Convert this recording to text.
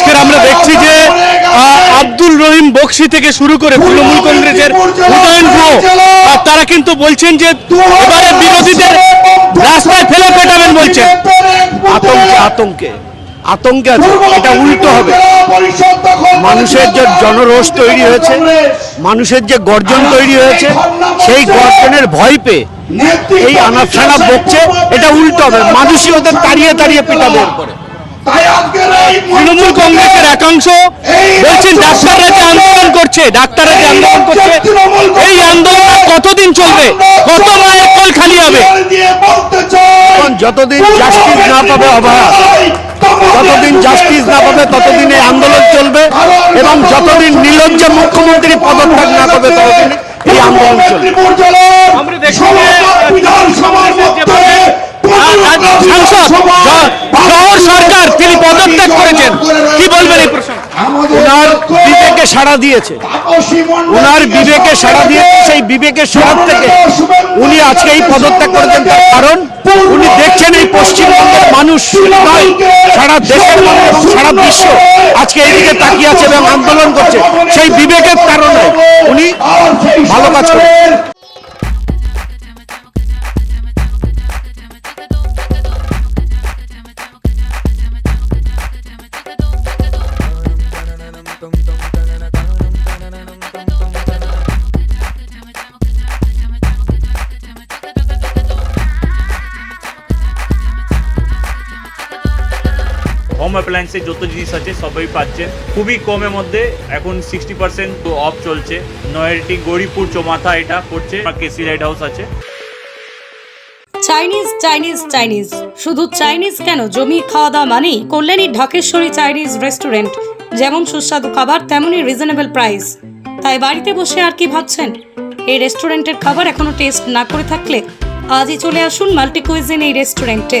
আজকের আমরা দেখছি যে আব্দুল রহিম বক্সি থেকে শুরু করে তৃণমূল কংগ্রেসের হুমায়ুন গুহ তারা কিন্তু বলছেন যে, এবারে বিরোধীদের রাস্তায় ফেলে পেটাবেন বলছেন। আতঙ্কে আতঙ্কে আতঙ্কে আছে। এটা উল্টো হবে। মানুষের যে জনরোষ তৈরি হয়েছে, মানুষের যে গর্জন তৈরি হয়েছে, সেই গর্জনের ভয় পেয়ে এই আনাফসানা বকছে। এটা উল্টো হবে। মানুষই ওদের তাড়িয়ে তাড়িয়ে পেটাবে এরপরে। তৃণমূল কংগ্রেসের একাংশ বলছেন ডাক্তাররা যে আন্দোলন করছে? ডাক্তাররা যে আন্দোলন করছে? এই আন্দোলন কতদিন চলবে? কত মায়ের কোল খালি হবে? যতদিন জাস্টিস না পাবে অবহার যতদিন জাস্টিস না পাবে ততদিন এই আন্দোলন চলবে। এবং যতদিন নির্লজ্জ মুখ্যমন্ত্রী পদত্যাগ না করবে ততদিন এই আন্দোলন চলবে আমরা দেখছি যে, সাংসদ জ- জওহর সরকার তিনি পদত্যাগ করেছেন কি বলবেন এই প্রসঙ্গে? ওনার বিবেকে সাড়া দিয়েছে। ওনার বিবেকে সাড়া দিয়েছে সেই বিবেকের সাড়া থেকে উনি আজকে এই পদত্যাগ করেছেন তার কারণ উনি দেখছেন এই পশ্চিমবঙ্গের মানুষ সারা দেশের মানুষ সারা বিশ্ব আজকে এইদিকে তাকিয়ে আছে এবং আন্দোলন করছে। সেই বিবেকের কারণে উনি ভালো কাজ করেন হোম অ্যাপ্লায়েন্সে যত জিনিস আছে, সবই পাচ্ছেন। খুবই কমের মধ্যে এখন সিক্সটি পার্সেন্ট অফ চলছে। নয়ারটি গৌরীপুর চৌমাথা এটা পড়ছে কেসি লাইট হাউস আছে। Chinese Chinese Chinese. শুধু চাইনিজ কেন? জমি খাওয়া দাওয়া মানেই কল্যাণী ঢাকেশ্বরী চাইনিজ রেস্টুরেন্ট যেমন সুস্বাদু খাবার তেমনই রিজনেবল প্রাইস তাই বাড়িতে বসে আর কি ভাবছেন? এই রেস্টুরেন্টের খাবার এখনও টেস্ট না করে থাকলে আজই চলে আসুন মাল্টি কুইজিন এই রেস্টুরেন্টে